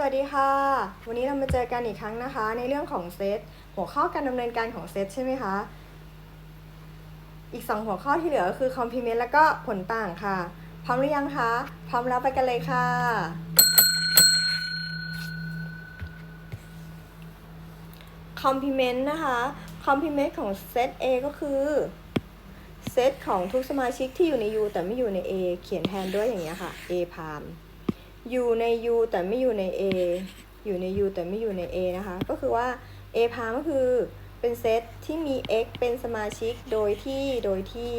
สวัสดีค่ะ วันนี้เรามาเจอกันอีกครั้งนะคะ ในเรื่องของเซตหัวข้อการดำเนินการของเซตใช่ไหมคะ อีก 2 หัวข้อที่เหลือก็คือ complement แล้วก็ผลต่างค่ะ พร้อมหรือยังคะ พร้อมแล้วไปกันเลยค่ะ complement นะคะ complement ของเซต A ก็คือเซตของทุกสมาชิกที่อยู่ใน U แต่ไม่อยู่ใน A เขียนแทนด้วยอย่างเงี้ยค่ะ A พาม อยู่ใน U แต่ไม่อยู่ใน A อยู่ใน U แต่ไม่อยู่ใน A นะคะ ก็คือว่า A พามก็คือเป็นเซตที่มี x เป็นสมาชิกโดยที่โดยที่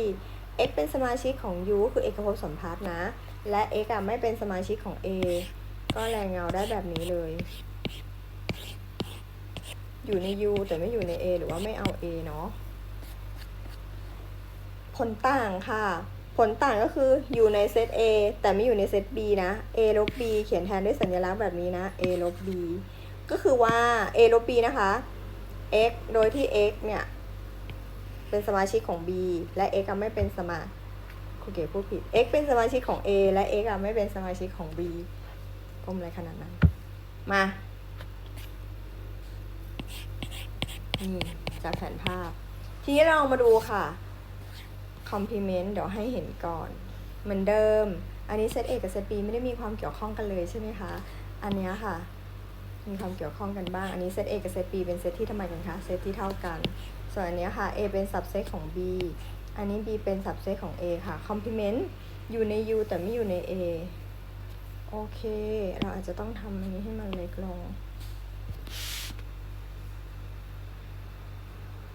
x เป็นสมาชิกของ U ก็คือเอกภพสัมพัทธ์นะ และ x อะไม่เป็นสมาชิกของ A ก็แรงเงาได้แบบนี้เลย อยู่ใน U แต่ไม่อยู่ใน A หรือว่าไม่เอา A เนาะผลต่างค่ะ ผลต่างก็คืออยู่ในเซต A แต่ไม่อยู่ในเซต B นะ A ลบ B เขียนแทนด้วยสัญลักษณ์แบบนี้นะ A ลบ B ก็คือว่า A ลบ B นะคะ x โดยที่ x เนี่ย เป็นสมาชิกของ B และ x อะไม่เป็นสมาครูเก๋พูดผิด x เป็นสมาชิกของ A และ x อะไม่เป็นสมาชิกของ B ก้มอะไรขนาดนั้น มานี่จากแผนภาพ ทีนี้เรามาดูค่ะ complement เดี๋ยวให้เห็นก่อน เหมือนเดิม อันนี้เซต A กับเซต B ไม่ได้มีความเกี่ยวข้องกันเลยใช่ไหมคะ อันเนี้ยค่ะ มีความเกี่ยวข้องกันบ้าง อันนี้เซต A กับเซต B เป็นเซตที่ทำไมกันคะ เซตที่เท่ากัน ส่วนอันเนี้ยค่ะ A เป็น subset ของ B อันนี้ B เป็น subset ของ A ค่ะ complement อยู่ใน U แต่ไม่อยู่ใน A โอเค เราอาจจะต้องทำอันนี้ให้มันเล็กลง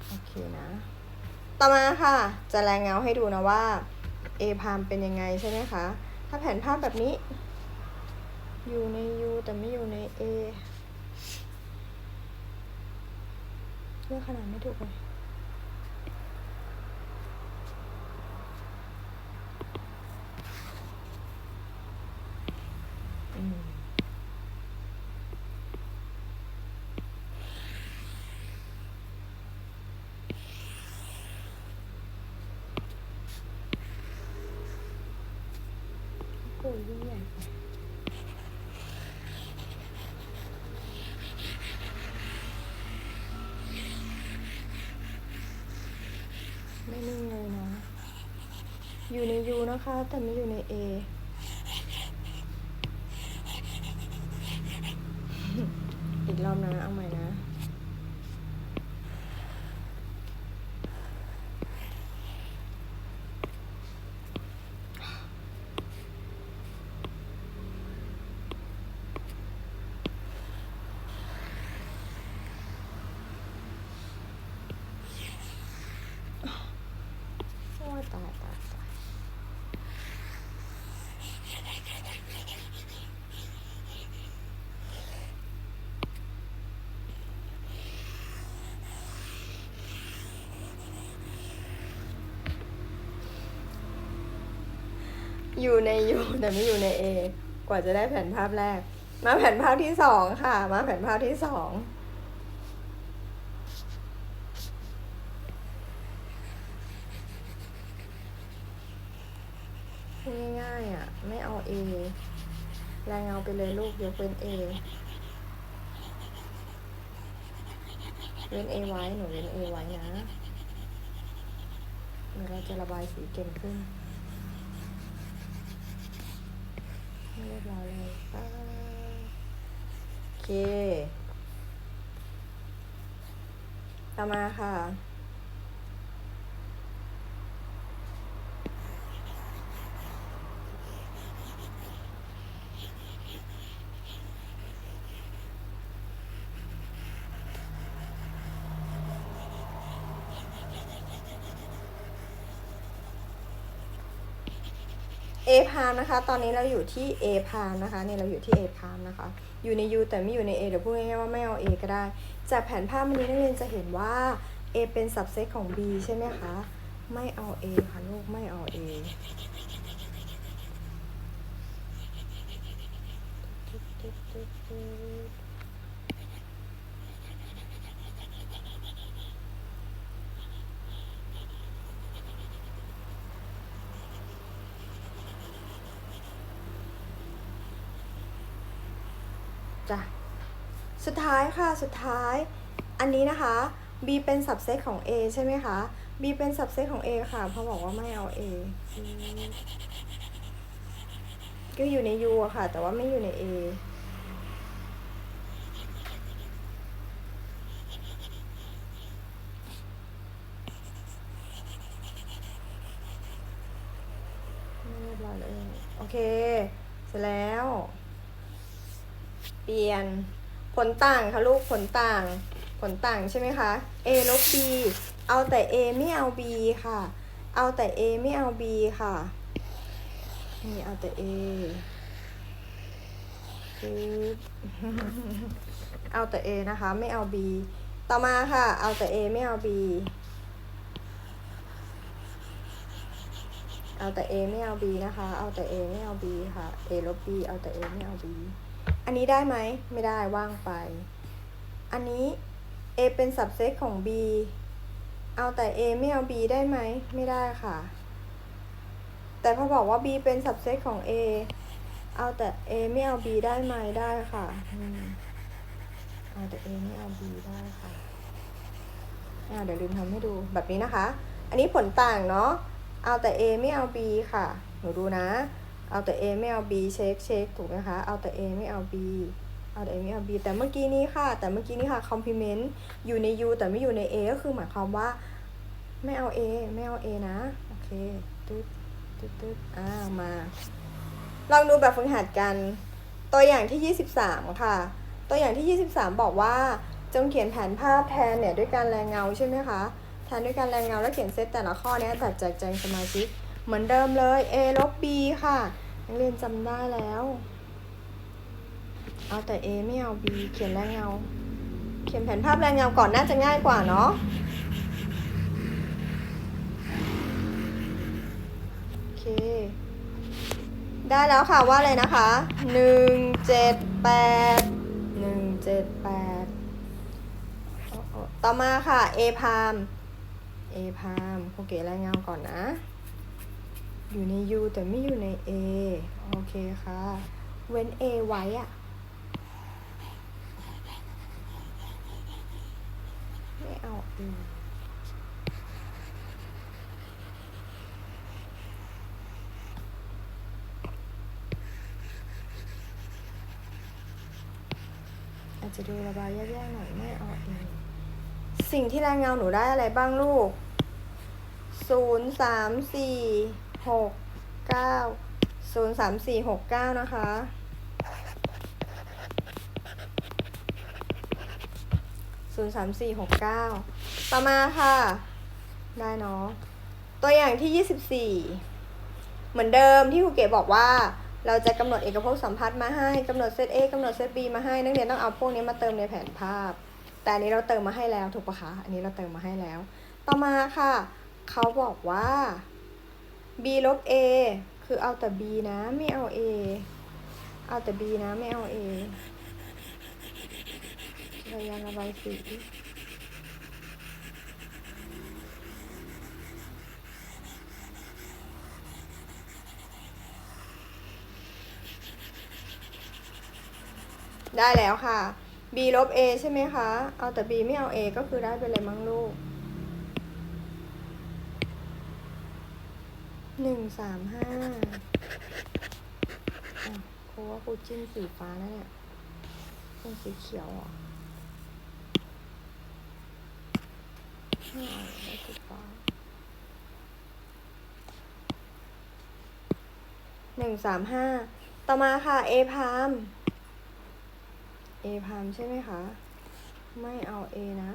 โอเคนะ ต่อมาค่ะจะแรงเงาให้ดูนะว่า A พามเป็นยังไงใช่ไหมคะ ถ้าแผนภาพแบบนี้ อยู่ใน U แต่ไม่อยู่ใน A เลือกขนาดไม่ถูกเลย อยู่ใน U นะคะ แต่ไม่อยู่ใน A อีกรอบนะเอาใหม่นะ โอ้ยตายตายตาย อยู่ใน U แต่ไม่อยู่ใน A กว่าจะได้แผนภาพแรก มาแผนภาพที่สองค่ะ มาแผนภาพที่สองง่ายๆอะ ไม่เอา A แรงเอาไปเลยลูกยกเว้น A เว้น A ไว้ หนูเว้น A ไว้นะเดี๋ยวเราจะระบายสีเก่งขึ้น รียบร้อยเลยป๊าบโอเค ต่อมาค่ะ A พามนะคะ ตอนนี้เราอยู่ที่ A พามนะคะเนี่ยเราอยู่ที่ A พามนะคะ อยู่ใน U แต่ไม่อยู่ใน A เดี๋ยวพูดง่ายๆว่าไม่เอา A ก็ได้ จากแผนภาพวันนี้นักเรียนจะเห็นว่า A เป็นสับเซตของ B ใช่ไหมคะ ไม่เอา A ค่ะลูกไม่เอา A 嘟嘟嘟嘟。 จ้ะสุดท้ายค่ะสุดท้าย อันนี้นะคะ B เป็น subset ของ A ใช่ไหมคะ B เป็น subset ของ A ค่ะเพราะบอกว่าไม่เอา A ก็อยู่ใน U อะค่ะ แต่ว่าไม่อยู่ใน A ไม่เรียบร้อยเลย โอเค เสร็จแล้ว เปลี่ยน ผลต่างค่ะลูกผลต่าง ผลต่างใช่ไหมคะ a ลบ b เอาแต่ a ไม่เอา b ค่ะ เอาแต่ a ไม่เอา b ค่ะนี่เอาแต่ a เอาแต่ a นะคะ ไม่เอา b ต่อมาค่ะ เอาแต่ a ไม่เอา b เอาแต่ a ไม่เอา b นะคะ เอาแต่ a ไม่เอา b ค่ะ a ลบ b เอาแต่ a ไม่เอา b อันนี้ได้ไหม ไม่ได้ว่างไป อันนี้ a เป็น subset ของ b เอาแต่ a ไม่เอา b ได้ไหม ไม่ได้ค่ะ แต่พอบอกว่า b เป็น subset ของ a เอาแต่ a ไม่เอา b ได้ไหมได้ค่ะเอาแต่ a ไม่เอา b ได้ค่ะอ่าเดี๋ยวลืมทำให้ดูแบบนี้นะคะ อันนี้ผลต่างเนาะ เอาแต่ A ไม่เอา B ค่ะ หนูดูนะ เอาแต่ A ไม่เอา B เช็คเช็คถูกไหมคะ เอาแต่ A ไม่เอา B เอาแต่ A ไม่เอา B แต่เมื่อกี้นี้ค่ะ แต่เมื่อกี้นี้ค่ะ complement อยู่ใน U แต่ไม่อยู่ใน A ก็คือหมายความว่า ไม่เอา A ไม่เอา A นะ โอเคตึ๊ดตึ๊ดตึ๊ดอ่า มา ลองดูแบบฝึกหัดกัน ตัวอย่างที่ 23 ค่ะ ตัวอย่างที่ 23 บอกว่าจงเขียนแผนภาพแทนเนี่ยด้วยการแรงเงาใช่ไหมคะ แทนด้วยการแรงเงาแล้วเขียนเซตแต่ละข้อเนี้ยแบบแจกแจงสมาชิก เหมือนเดิมเลย A ลบ B ค่ะ นักเรียนจำได้แล้ว เอาแต่ A ไม่เอา B เขียนแรงเงา เขียนแผนภาพแรงเงาก่อนน่าจะง่ายกว่าเนาะโอเค ได้แล้วค่ะว่าเลยนะคะหนึ่งเจ็ดแปดหนึ่งเจ็ดแปดต่อมาค่ะ A พาม A พามโอเครายงานก่อนนะ อยู่ใน U แต่ไม่อยู่ใน A โอเคค่ะ เว้น A ไว้อะไม่เอา A อาจจะดูระบายแยกๆหน่อยไม่เอา A สิ่งที่รายงานหนูได้อะไรบ้างลูกศูนย์สามสี่ หกเก้าศูนย์สามสี่หกเก้านะคะ ศูนย์สามสี่หกเก้าต่อมาค่ะ ได้เนาะ ตัวอย่างที่ยี่สิบสี่ เหมือนเดิมที่ครูเก๋บอกว่าเราจะกำหนดเอกภพสัมพัทธ์มาให้กำหนดเซต A กำหนดเซต B มาให้ นักเรียนต้องเอาพวกนี้มาเติมในแผนภาพ แต่อันนี้เราเติมมาให้แล้วถูกปะคะ อันนี้เราเติมมาให้แล้ว ต่อมาค่ะ เขาบอกว่า b ลบ a คือเอาแต่ b นะไม่เอา a เอาแต่ b นะไม่เอา a ระยะระบายสีได้แล้วค่ะ b ลบ a ใช่ไหมคะ เอาแต่ b ไม่เอา a ก็คือได้ไปเลยมั้งลูก หนึ่งสามห้าครูว่าคูจิ้มสีฟ้าแล้วเนี่ยเป็นสีเขียวเหรอไม่เอาได้สีฟ้าหนึ่งสามห้าต่อมาค่ะ A พาม A พามใช่ไหมคะ ไม่เอา A นะ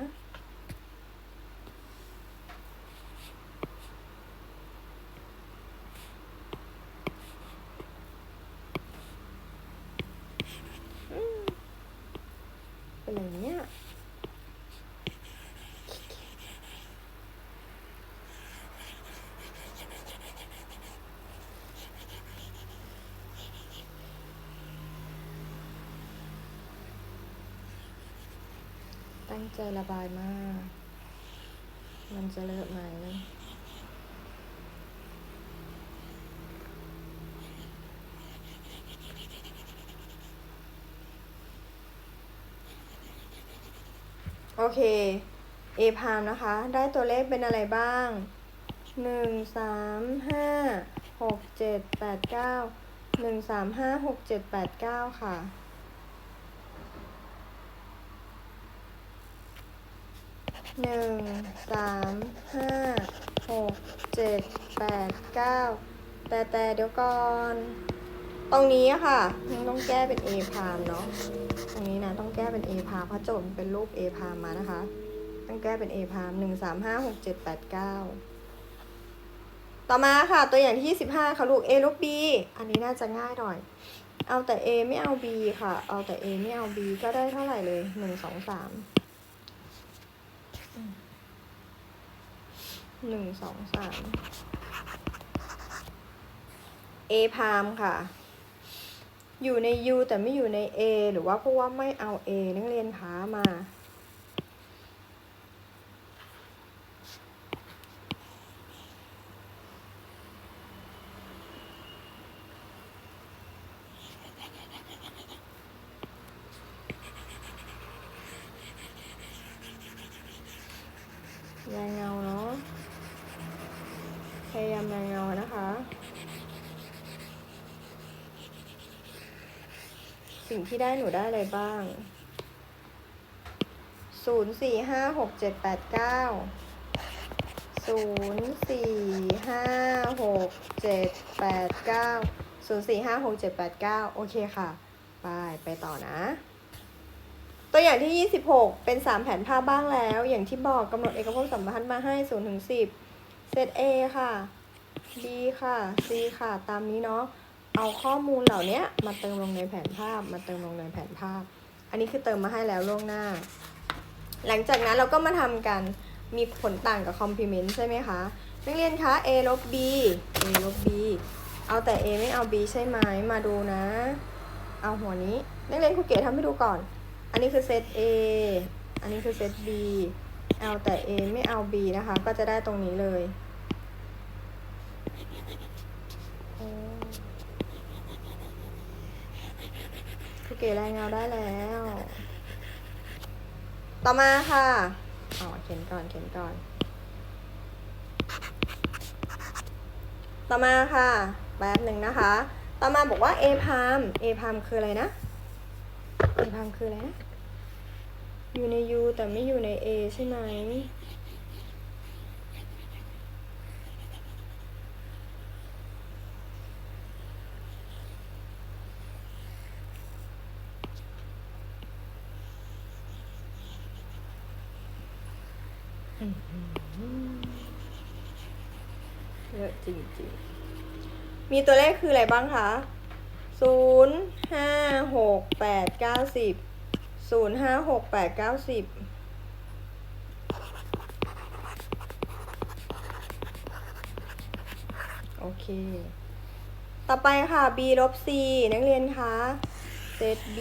ใจระบายมาก มันจะเลอะไหมโอเค เอพามนะคะ ได้ตัวเลขเป็นอะไรบ้าง หนึ่งสามห้าหกเจ็ดแปดเก้าหนึ่งสามห้าหกเจ็ดแปดเก้าค่ะ หนึ่งสามห้าหกเจ็ดแปดเก้าแต่แต่เดี๋ยวก่อน ตรงนี้อะค่ะยังต้องแก้เป็น A พามเนาะตรงนี้นะต้องแก้เป็น A พามเพราะโจทย์มันเป็นรูป A พามมานะคะ ต้องแก้เป็น A พามหนึ่งสามห้าหกเจ็ดแปดเก้าต่อมาค่ะตัวอย่างที่สิบห้าค่ะลูก A ลบ B อันนี้น่าจะง่ายหน่อย เอาแต่ A ไม่เอา B ค่ะ เอาแต่ A ไม่เอา B ก็ได้เท่าไหร่เลยหนึ่งสองสาม หนึ่งสองสาม A พามค่ะ อยู่ใน U แต่ไม่อยู่ใน A หรือว่าเพราะว่าไม่เอา A นักเรียนหามายายเงาเน ยายามยายเงานะคะ สิ่งที่ได้หนูได้อะไรบ้างศูนย์สี่ห้าหกเจ็ดแปดเก้าศูนย์สี่ห้าหกเจ็ดแปดเก้าศูนย์สี่ห้าหกเจ็ดแปดเก้าโอเคค่ะ ไป ไปต่อนะ ตัวอย่างที่26เป็น3แผนภาพบ้างแล้ว อย่างที่บอกกำหนดเอกภพสัมพันธ์มาให้0ถึง10 เซต A ค่ะ B ค่ะ C ค่ะ ตามนี้เนาะ เอาข้อมูลเหล่านี้มาเติมลงในแผนภาพ มาเติมลงในแผนภาพ อันนี้คือเติมมาให้แล้วล่วงหน้า หลังจากนั้นเราก็มาทำกันมีผลต่างกับ complement ใช่ไหมคะ นักเรียนคะ A ลบ B A ลบ B เอาแต่ A ไม่เอา B ใช่ไหมมาดูนะ เอาหัวนี้ นักเรียนครูเก๋ทำให้ดูก่อน อันนี้คือเซต A อันนี้คือเซต B เอาแต่ A ไม่เอา B นะคะ ก็จะได้ตรงนี้เลยโอ้ครูเก๋รายงาได้แล้ว ต่อมาค่ะ อ๋อ เขียนก่อน เขียนก่อน ต่อมาค่ะ แป๊บหนึ่งนะคะ ต่อมาบอกว่า A พาม A พามคืออะไรนะ A พามคืออะไรนะ อยู่ใน U แต่ไม่อยู่ใน A ใช่ไหม เยอะจริงๆ มีตัวเลขคืออะไรบ้างคะ ศูนย์ห้าหกแปดเก้าสิบ ศูนย์ห้าหกแปดเก้าสิบโอเค ต่อไปค่ะ b ลบ c นักเรียนคะเซต b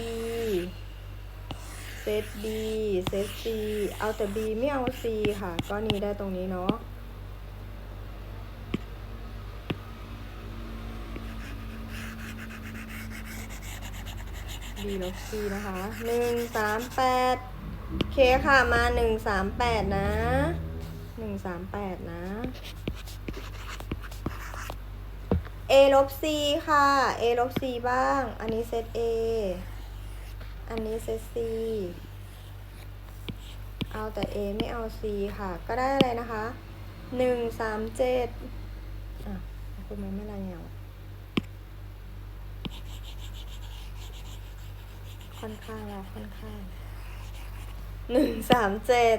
เซต b เซต c เอาแต่ b ไม่เอา c ค่ะก็นี้ได้ตรงนี้เนาะ b ลบ c นะคะหนึ่งสามแปดเคค่ะมาหนึ่งสามแปดนะหนึ่งสามแปดนะ a ลบ c ค่ะ a ลบ c บ้าง อันนี้เซต a อันนี้เซต c เอาแต่ a ไม่เอา c ค่ะ ก็ได้อะไรนะคะหนึ่งสามเจ็ดอะคุณไม่ไม่รายงาน ค่อนข้างแล้วค่อนข้างหนึ่งสามเจ็ด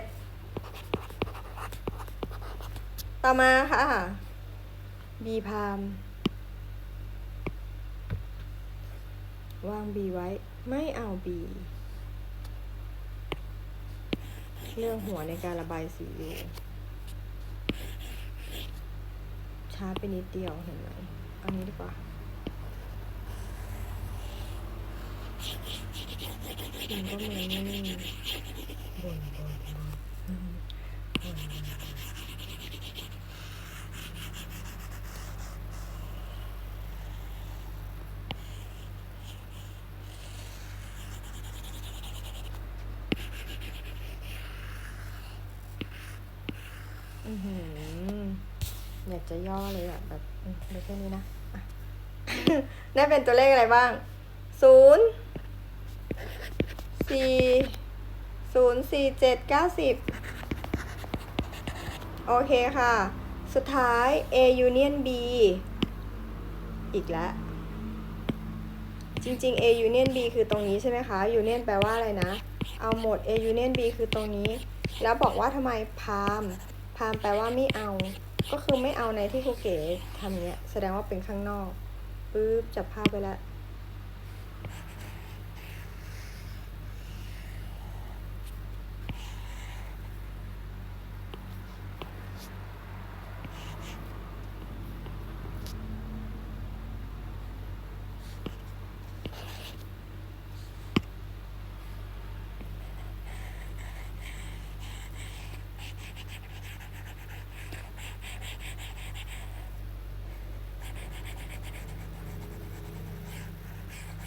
ต่อมาค่ะ b พามวาง B ไว้ ไม่เอา B เรื่องหัวในการระบายสีอยู่ช้าไปนิดเดียวเห็นไหมเอานี้ดีกว่า มันก็เลยไม่บ่นบ่นบ่นอือหืออยากจะย่อเลยอะแบบเดี๋ยวแค่นี้นะ ได้เป็นตัวเลขอะไรบ้างศูนย์ สี่ศูนย์สี่เจ็ดเก้าสิบโอเคค่ะ สุดท้าย A union B อีกแล้วจริงๆ A union B คือตรงนี้ใช่ไหมคะ union แปลว่าอะไรนะ เอาหมด A union B คือตรงนี้ แล้วบอกว่าทำไมพามพามแปลว่าไม่เอา ก็คือไม่เอาในที่ครูเก๋ทำเนี้ย แสดงว่าเป็นข้างนอกปึ๊บจับภาพไปแล้ว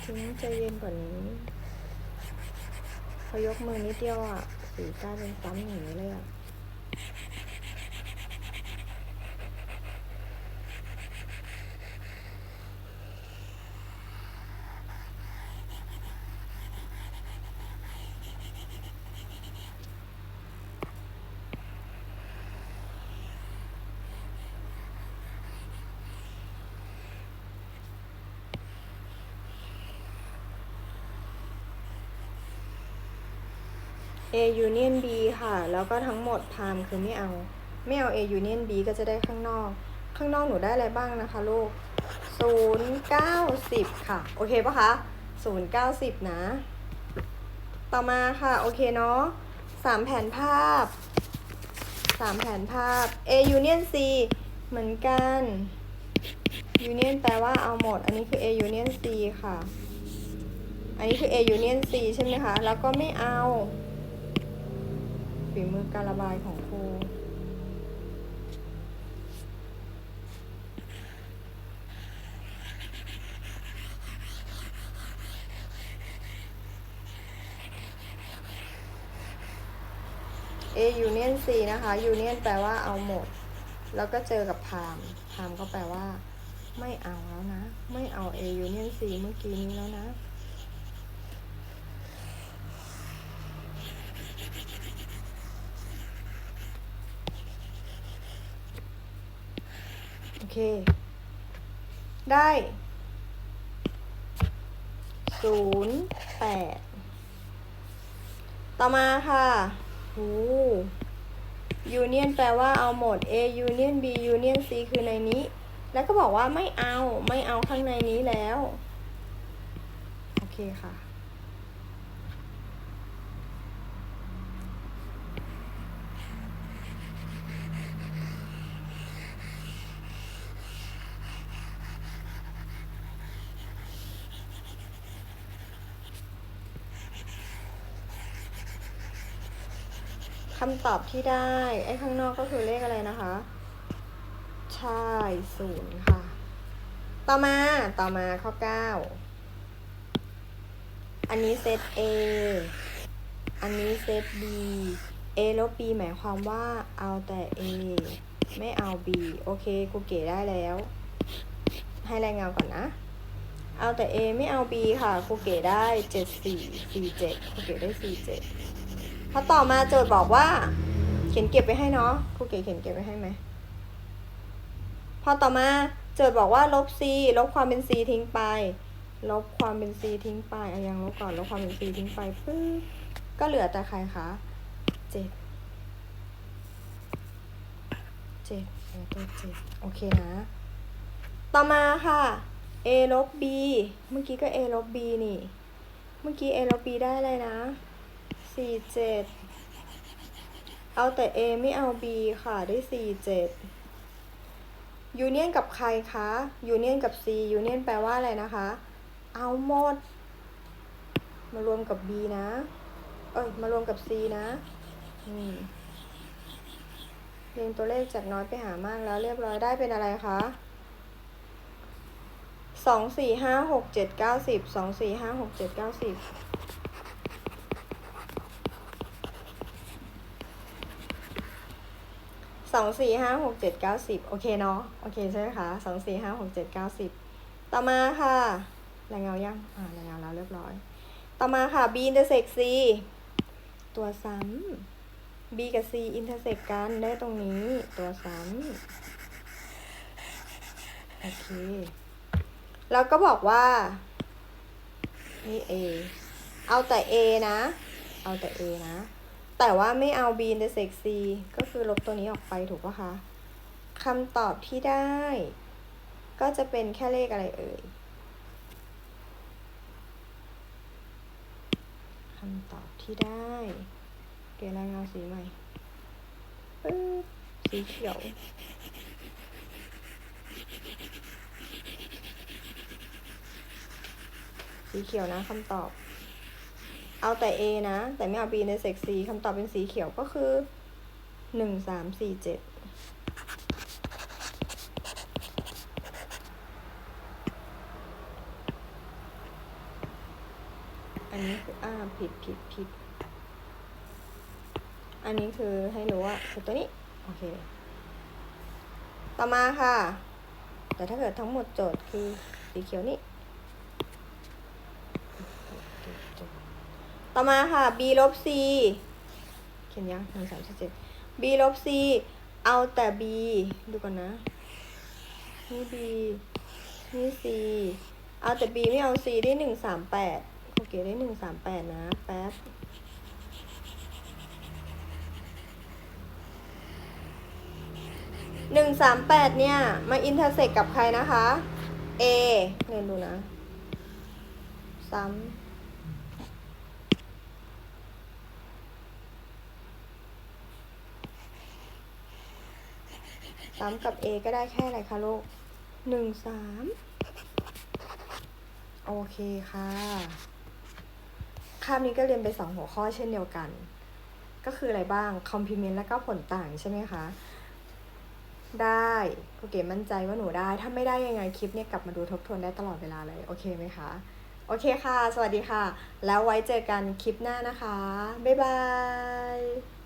ทิ้งใจเย็นกว่านี้ พอยกมือนิดเดียวอะสีกลายเป็นซ้ำอย่างนี้เลยอะ A union B ค่ะ แล้วก็ทั้งหมดพามคือไม่เอา ไม่เอา A union B ก็จะได้ข้างนอก ข้างนอกหนูได้อะไรบ้างนะคะลูกศูนย์เก้าสิบค่ะ โอเคปะคะศูนย์เก้าสิบนะ ต่อมาค่ะ โอเคเนาะสามแผนภาพสามแผนภาพ A union C เหมือนกัน union แปลว่าเอาหมด อันนี้คือ A union C ค่ะ อันนี้คือ A union C ใช่ไหมคะ แล้วก็ไม่เอา ฝีมือการระบายของครู A union C นะคะ union แปลว่าเอาหมด แล้วก็เจอกับพามพามก็แปลว่า ไม่เอาแล้วนะ ไม่เอา A union C เมื่อกี้นี้แล้วนะ เค ได้ศูนย์แปดต่อมาค่ะหูยูเนียนแปลว่าเอาหมด A union B union C คือในนี้ แล้วก็บอกว่าไม่เอา ไม่เอาข้างในนี้แล้ว โอเคค่ะ คำตอบที่ได้ ไอ้ข้างนอกก็คือเลขอะไรนะคะ ใช่ศูนย์ค่ะ ต่อมา ต่อมาข้อเก้าอันนี้เซต A อันนี้เซต B A ลบ B หมายความว่าเอาแต่ A ไม่เอา B โอเคครูเก๋ได้แล้ว ให้รายงานก่อนนะ เอาแต่ A ไม่เอา B ค่ะครูเก๋ได้เจ็ดสี่สี่เจ็ดครูเก๋ได้สี่เจ็ด พอต่อมาโจทย์บอกว่า เขียนเก็บไปให้เนาะครูเก๋เขียนเก็บไปให้ไหมพอต่อมาโจทย์บอกว่าลบ c ลบความเป็น c ทิ้งไป ลบความเป็น c ทิ้งไปอะยังลบก่อนลบความเป็น c ทิ้งไปปึ๊บก็เหลือแต่ใครคะเจ็ดเจ็ดเหลือตัวเจ็ดโอเคนะ ต่อมาค่ะ a ลบ b เมื่อกี้ก็ a ลบ b นี่ เมื่อกี้ a ลบ b ได้อะไรนะ สี่เจ็ดเอาแต่ A ไม่เอา B ค่ะได้สี่เจ็ดยูเนียนกับใครคะยูเนียนกับ C ยูเนียนแปลว่าอะไรนะคะ เอาหมด มารวมกับ B นะ เอ้ย มารวมกับ C นะอืมเรียงตัวเลขจากน้อยไปหามากแล้วเรียบร้อยได้เป็นอะไรคะสองสี่ห้าหกเจ็ดเก้าสิบสองสี่ห้าหกเจ็ดเก้าสิบ สองสี่ห้าหกเจ็ดเก้าสิบโอเคเนาะโอเคใช่ไหมคะสองสี่ห้าหกเจ็ดเก้าสิบต่อมาค่ะแรายงายังอ่ารายงาแล้วเรียบร้อย ต่อมาค่ะ b intersect c ตัวซ้ำ b กับ c intersect กันได้ตรงนี้ตัวซ้ำโอเคแล้วก็บอกว่านี่ a เอาแต่ a นะ เอาแต่ a นะ แต่ว่าไม่เอา b in the sec c ก็คือลบตัวนี้ออกไปถูกปะคะคำตอบที่ได้ ก็จะเป็นแค่เลขอะไรเอ่ยคำตอบที่ได้เปลี่ยนรายงานสีใหม่ปึ๊บสีเขียวสีเขียวนะคำตอบ เอาแต่ A นะ แต่ไม่เอา B ในเซก C คำตอบเป็นสีเขียวก็คือหนึ่งสามสี่เจ็ดอันนี้คืออ่าผิดผิดผิด อันนี้คือให้รู้ว่าคือตัวนี้ โอเค ต่อมาค่ะ แต่ถ้าเกิดทั้งหมดโจทย์คือสีเขียวนี่ ต่อมาค่ะ b ลบ c เขียนยังหนึ่งสามสี่เจ็ด b ลบ c เอาแต่ b ดูก่อนนะ นี่ b นี่ c เอาแต่ b ไม่เอา c ได้หนึ่งสามแปดโอเคได้หนึ่งสามแปดนะแป๊บหนึ่งสามแปดเนี่ย มาอินเทอร์เซ็กกับใครนะคะ A เรียนดูนะ ซ้ำ ซ้ำกับ A ก็ได้แค่อะไรคะลูกหนึ่งสามโอเคค่ะคาบนี้ก็เรียนไปสองหัวข้อเช่นเดียวกัน ก็คืออะไรบ้าง complement แล้วก็ผลต่างใช่ไหมคะ ได้โอเคมั่นใจว่าหนูได้ ถ้าไม่ได้ยังไงคลิปเนี่ยกลับมาดูทบทวนได้ตลอดเวลาเลย โอเคไหมคะ โอเคค่ะ สวัสดีค่ะ แล้วไว้เจอกันคลิปหน้านะคะ บ๊ายบาย